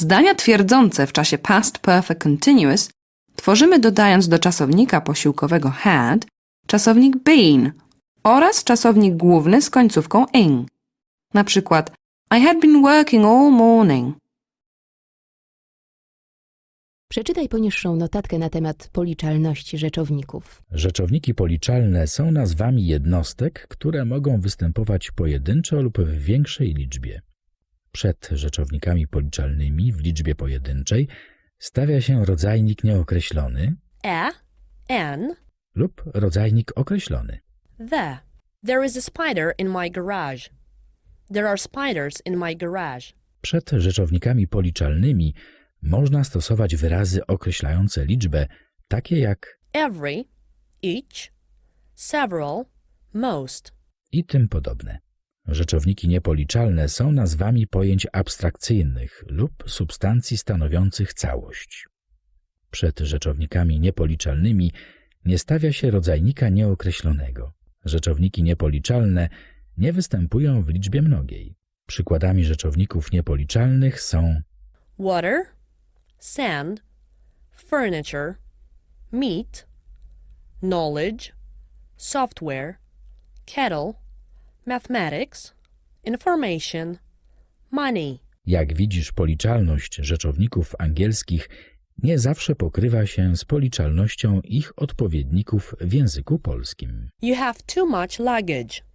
Zdania twierdzące w czasie past perfect continuous tworzymy dodając do czasownika posiłkowego had czasownik been oraz czasownik główny z końcówką ing. Na przykład I had been working all morning. Przeczytaj poniższą notatkę na temat policzalności rzeczowników. Rzeczowniki policzalne są nazwami jednostek, które mogą występować pojedynczo lub w większej liczbie. Przed rzeczownikami policzalnymi w liczbie pojedynczej stawia się rodzajnik nieokreślony A, N, lub rodzajnik określony. the. There is a spider in my garage. There are spiders in my garage. Przed rzeczownikami policzalnymi można stosować wyrazy określające liczbę, takie jak Every, each, several, most. i tym podobne. Rzeczowniki niepoliczalne są nazwami pojęć abstrakcyjnych lub substancji stanowiących całość. Przed rzeczownikami niepoliczalnymi nie stawia się rodzajnika nieokreślonego. Rzeczowniki niepoliczalne nie występują w liczbie mnogiej. Przykładami rzeczowników niepoliczalnych są Water, sand, furniture, meat, knowledge, software, kettle, mathematics, information, money. Jak widzisz, policzalność rzeczowników angielskich nie zawsze pokrywa się z policzalnością ich odpowiedników w języku polskim. You have too much luggage.